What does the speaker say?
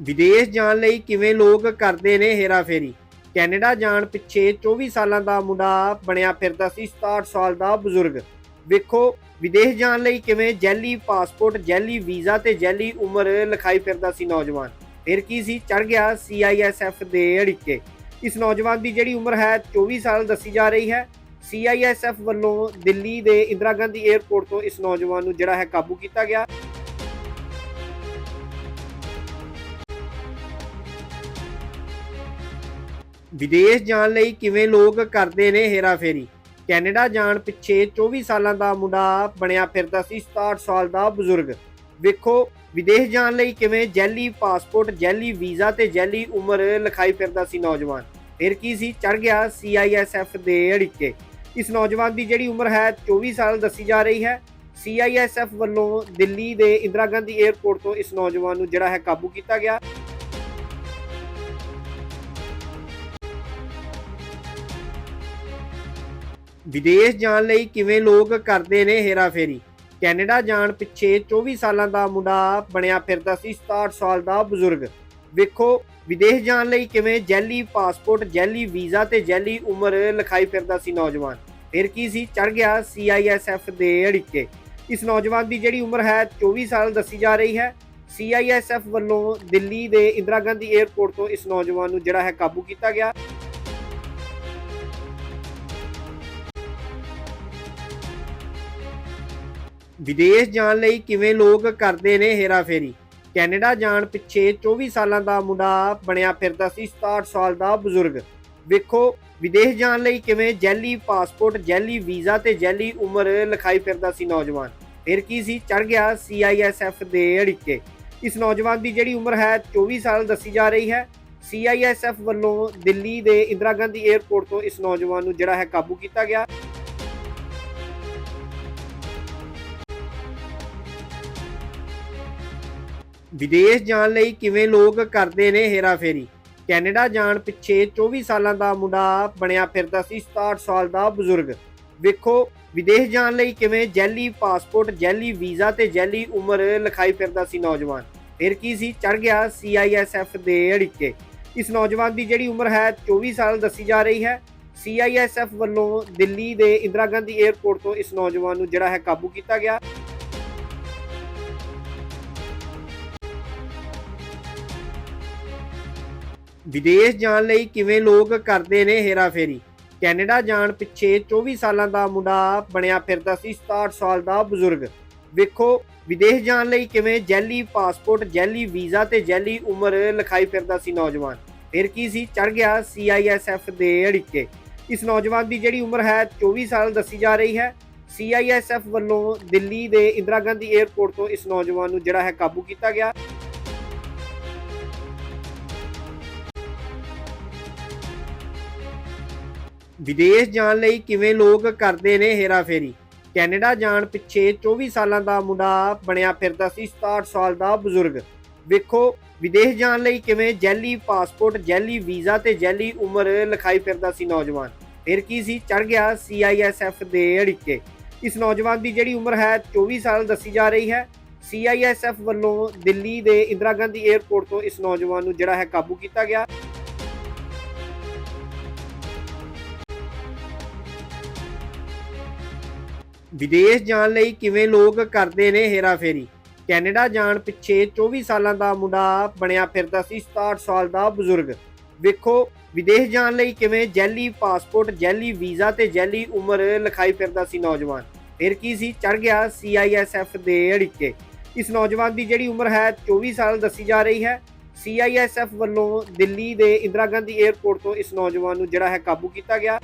ਵਿਦੇਸ਼ ਜਾਣ ਲਈ ਕਿਵੇਂ ਲੋਕ ਕਰਦੇ ਨੇ ਹੇਰਾਫੇਰੀ? ਕੈਨੇਡਾ ਜਾਣ ਪਿੱਛੇ 24 ਸਾਲਾਂ ਦਾ ਮੁੰਡਾ ਬਣਿਆ ਫਿਰਦਾ ਸੀ 67 ਸਾਲ ਦਾ ਬਜ਼ੁਰਗ। ਵੇਖੋ, ਵਿਦੇਸ਼ ਜਾਣ ਲਈ ਕਿਵੇਂ ਜੈਲੀ ਪਾਸਪੋਰਟ, ਜੈਲੀ ਵੀਜ਼ਾ ਤੇ ਜੈਲੀ ਉਮਰ ਲਿਖਾਈ ਫਿਰਦਾ ਸੀ ਨੌਜਵਾਨ। ਫਿਰ ਕੀ ਸੀ? ਚੜ ਗਿਆ CISF ਦੇ ਅੜਿੱਕੇ। ਇਸ ਨੌਜਵਾਨ ਦੀ ਜਿਹੜੀ ਉਮਰ ਹੈ 24 ਸਾਲ ਦੱਸੀ ਜਾ ਰਹੀ ਹੈ। CISF ਵੱਲੋਂ ਦਿੱਲੀ ਦੇ ਇੰਦਰਾ ਗਾਂਧੀ 에ਅਰਪੋਰਟ ਤੋਂ ਇਸ ਨੌਜਵਾਨ ਨੂੰ ਜਿਹੜਾ ਹੈ ਕਾਬੂ ਕੀਤਾ ਗਿਆ। ਵਿਦੇਸ਼ ਜਾਣ ਲਈ ਕਿਵੇਂ ਲੋਕ ਕਰਦੇ ਨੇ ਹੇਰਾਫੇਰੀ? ਕੈਨੇਡਾ ਜਾਣ ਪਿੱਛੇ 24 ਸਾਲਾਂ ਦਾ ਮੁੰਡਾ ਬਣਿਆ ਫਿਰਦਾ ਸੀ 67 ਸਾਲ ਦਾ ਬਜ਼ੁਰਗ। ਵੇਖੋ, ਵਿਦੇਸ਼ ਜਾਣ ਲਈ ਕਿਵੇਂ ਜੈਲੀ ਪਾਸਪੋਰਟ, ਜੈਲੀ ਵੀਜ਼ਾ ਤੇ ਜੈਲੀ ਉਮਰ ਲਿਖਾਈ ਫਿਰਦਾ ਸੀ ਨੌਜਵਾਨ। ਫਿਰ ਕੀ ਸੀ? ਚੜ ਗਿਆ CISF ਦੇ ਅੜਿੱਕੇ। ਇਸ ਨੌਜਵਾਨ ਦੀ ਜਿਹੜੀ ਉਮਰ ਹੈ 24 ਸਾਲ ਦੱਸੀ ਜਾ ਰਹੀ ਹੈ। CISF ਵੱਲੋਂ ਦਿੱਲੀ ਦੇ ਇੰਦਰਾ ਗਾਂਧੀ 에ਅਰਪੋਰਟ ਤੋਂ ਇਸ ਨੌਜਵਾਨ ਨੂੰ ਜਿਹੜਾ ਹੈ ਕਾਬੂ ਕੀਤਾ ਗਿਆ। ਵਿਦੇਸ਼ ਜਾਣ ਲਈ ਕਿਵੇਂ ਲੋਕ ਕਰਦੇ ਨੇ ਹੇਰਾਫੇਰੀ? ਕੈਨੇਡਾ ਜਾਣ ਪਿੱਛੇ 24 ਸਾਲਾਂ ਦਾ ਮੁੰਡਾ ਬਣਿਆ ਫਿਰਦਾ ਸੀ 67 ਸਾਲ ਦਾ ਬਜ਼ੁਰਗ। ਵੇਖੋ, ਵਿਦੇਸ਼ ਜਾਣ ਲਈ ਕਿਵੇਂ ਜੈਲੀ ਪਾਸਪੋਰਟ, ਜੈਲੀ ਵੀਜ਼ਾ ਤੇ ਜੈਲੀ ਉਮਰ ਲਿਖਾਈ ਫਿਰਦਾ ਸੀ ਨੌਜਵਾਨ। ਫਿਰ ਕੀ ਸੀ? ਚੜ ਗਿਆ CISF ਦੇ ਅੜਿੱਕੇ। ਇਸ ਨੌਜਵਾਨ ਦੀ ਜਿਹੜੀ ਉਮਰ ਹੈ 24 ਸਾਲ ਦੱਸੀ ਜਾ ਰਹੀ ਹੈ। CISF ਵੱਲੋਂ ਦਿੱਲੀ ਦੇ ਇੰਦਰਾ ਗਾਂਧੀ 에ਅਰਪੋਰਟ ਤੋਂ ਇਸ ਨੌਜਵਾਨ ਨੂੰ ਜਿਹੜਾ ਹੈ ਕਾਬੂ ਕੀਤਾ ਗਿਆ। ਵਿਦੇਸ਼ ਜਾਣ ਲਈ ਕਿਵੇਂ ਲੋਕ ਕਰਦੇ ਨੇ ਹੇਰਾਫੇਰੀ? ਕੈਨੇਡਾ ਜਾਣ ਪਿੱਛੇ 24 ਸਾਲਾਂ ਦਾ ਮੁੰਡਾ ਬਣਿਆ ਫਿਰਦਾ ਸੀ 67 ਸਾਲ ਦਾ ਬਜ਼ੁਰਗ। ਵੇਖੋ, ਵਿਦੇਸ਼ ਜਾਣ ਲਈ ਕਿਵੇਂ ਜੈਲੀ ਪਾਸਪੋਰਟ, ਜੈਲੀ ਵੀਜ਼ਾ ਤੇ ਜੈਲੀ ਉਮਰ ਲਿਖਾਈ ਫਿਰਦਾ ਸੀ ਨੌਜਵਾਨ। ਫਿਰ ਕੀ ਸੀ? ਚੜ ਗਿਆ CISF ਦੇ ਅੜਿੱਕੇ। ਇਸ ਨੌਜਵਾਨ ਦੀ ਜਿਹੜੀ ਉਮਰ ਹੈ 24 ਸਾਲ ਦੱਸੀ ਜਾ ਰਹੀ ਹੈ। CISF ਵੱਲੋਂ ਦਿੱਲੀ ਦੇ ਇੰਦਰਾ ਗਾਂਧੀ 에ਅਰਪੋਰਟ ਤੋਂ ਇਸ ਨੌਜਵਾਨ ਨੂੰ ਜਿਹੜਾ ਹੈ ਕਾਬੂ ਕੀਤਾ ਗਿਆ। ਵਿਦੇਸ਼ ਜਾਣ ਲਈ ਕਿਵੇਂ ਲੋਕ ਕਰਦੇ ਨੇ ਹੇਰਾਫੇਰੀ? ਕੈਨੇਡਾ ਜਾਣ ਪਿੱਛੇ 24 ਸਾਲਾਂ ਦਾ ਮੁੰਡਾ ਬਣਿਆ ਫਿਰਦਾ ਸੀ 67 ਸਾਲ ਦਾ ਬਜ਼ੁਰਗ। ਵੇਖੋ, ਵਿਦੇਸ਼ ਜਾਣ ਲਈ ਕਿਵੇਂ ਜੈਲੀ ਪਾਸਪੋਰਟ, ਜੈਲੀ ਵੀਜ਼ਾ ਤੇ ਜੈਲੀ ਉਮਰ ਲਿਖਾਈ ਫਿਰਦਾ ਸੀ ਨੌਜਵਾਨ। ਫਿਰ ਕੀ ਸੀ? ਚੜ ਗਿਆ CISF ਦੇ ਅੜਿੱਕੇ। ਇਸ ਨੌਜਵਾਨ ਦੀ ਜਿਹੜੀ ਉਮਰ ਹੈ 24 ਸਾਲ ਦੱਸੀ ਜਾ ਰਹੀ ਹੈ। CISF ਵੱਲੋਂ ਦਿੱਲੀ ਦੇ ਇੰਦਰਾ ਗਾਂਧੀ 에ਅਰਪੋਰਟ ਤੋਂ ਇਸ ਨੌਜਵਾਨ ਨੂੰ ਜਿਹੜਾ ਹੈ ਕਾਬੂ ਕੀਤਾ ਗਿਆ। ਵਿਦੇਸ਼ ਜਾਣ ਲਈ ਕਿਵੇਂ ਲੋਕ ਕਰਦੇ ਨੇ ਹੇਰਾਫੇਰੀ? ਕੈਨੇਡਾ ਜਾਣ ਪਿੱਛੇ 24 ਸਾਲਾਂ ਦਾ ਮੁੰਡਾ ਬਣਿਆ ਫਿਰਦਾ ਸੀ 67 ਸਾਲ ਦਾ ਬਜ਼ੁਰਗ। ਵੇਖੋ, ਵਿਦੇਸ਼ ਜਾਣ ਲਈ ਕਿਵੇਂ ਜੈਲੀ ਪਾਸਪੋਰਟ, ਜੈਲੀ ਵੀਜ਼ਾ ਤੇ ਜੈਲੀ ਉਮਰ ਲਿਖਾਈ ਫਿਰਦਾ ਸੀ ਨੌਜਵਾਨ। ਫਿਰ ਕੀ ਸੀ? ਚੜ ਗਿਆ CISF ਦੇ ਅੜਿੱਕੇ। ਇਸ ਨੌਜਵਾਨ ਦੀ ਜਿਹੜੀ ਉਮਰ ਹੈ 24 ਸਾਲ ਦੱਸੀ ਜਾ ਰਹੀ ਹੈ। CISF ਵੱਲੋਂ ਦਿੱਲੀ ਦੇ ਇੰਦਰਾ ਗਾਂਧੀ 에ਅਰਪੋਰਟ ਤੋਂ ਇਸ ਨੌਜਵਾਨ ਨੂੰ ਜਿਹੜਾ ਹੈ ਕਾਬੂ ਕੀਤਾ ਗਿਆ। ਵਿਦੇਸ਼ ਜਾਣ ਲਈ ਕਿਵੇਂ ਲੋਕ ਕਰਦੇ ਨੇ ਹੇਰਾਫੇਰੀ? ਕੈਨੇਡਾ ਜਾਣ ਪਿੱਛੇ 24 ਸਾਲਾਂ ਦਾ ਮੁੰਡਾ ਬਣਿਆ ਫਿਰਦਾ ਸੀ 67 ਸਾਲ ਦਾ ਬਜ਼ੁਰਗ। ਵੇਖੋ, ਵਿਦੇਸ਼ ਜਾਣ ਲਈ ਕਿਵੇਂ ਜੈਲੀ ਪਾਸਪੋਰਟ, ਜੈਲੀ ਵੀਜ਼ਾ ਤੇ ਜੈਲੀ ਉਮਰ ਲਿਖਾਈ ਫਿਰਦਾ ਸੀ ਨੌਜਵਾਨ। ਫਿਰ ਕੀ ਸੀ? ਚੜ ਗਿਆ CISF ਦੇ ਅੜਿੱਕੇ। ਇਸ ਨੌਜਵਾਨ ਦੀ ਜਿਹੜੀ ਉਮਰ ਹੈ 24 ਸਾਲ ਦੱਸੀ ਜਾ ਰਹੀ ਹੈ। CISF ਵੱਲੋਂ ਦਿੱਲੀ ਦੇ ਇੰਦਰਾ ਗਾਂਧੀ 에ਅਰਪੋਰਟ ਤੋਂ ਇਸ ਨੌਜਵਾਨ ਨੂੰ ਜਿਹੜਾ ਹੈ ਕਾਬੂ ਕੀਤਾ ਗਿਆ। ਵਿਦੇਸ਼ ਜਾਣ ਲਈ ਕਿਵੇਂ ਲੋਕ ਕਰਦੇ ਨੇ ਹੇਰਾਫੇਰੀ? ਕੈਨੇਡਾ ਜਾਣ ਪਿੱਛੇ 24 ਸਾਲਾਂ ਦਾ ਮੁੰਡਾ ਬਣਿਆ ਫਿਰਦਾ ਸੀ 67 ਸਾਲ ਦਾ ਬਜ਼ੁਰਗ। ਵੇਖੋ, ਵਿਦੇਸ਼ ਜਾਣ ਲਈ ਕਿਵੇਂ ਜੈਲੀ ਪਾਸਪੋਰਟ, ਜੈਲੀ ਵੀਜ਼ਾ ਤੇ ਜੈਲੀ ਉਮਰ ਲਿਖਾਈ ਫਿਰਦਾ ਸੀ ਨੌਜਵਾਨ। ਫਿਰ ਕੀ ਸੀ? ਚੜ ਗਿਆ CISF ਦੇ ਅੜਿੱਕੇ। ਇਸ ਨੌਜਵਾਨ ਦੀ ਜਿਹੜੀ ਉਮਰ ਹੈ 24 ਸਾਲ ਦੱਸੀ ਜਾ ਰਹੀ ਹੈ। CISF ਵੱਲੋਂ ਦਿੱਲੀ ਦੇ ਇੰਦਰਾ ਗਾਂਧੀ 에ਅਰਪੋਰਟ ਤੋਂ ਇਸ ਨੌਜਵਾਨ ਨੂੰ ਜਿਹੜਾ ਹੈ ਕਾਬੂ ਕੀਤਾ ਗਿਆ।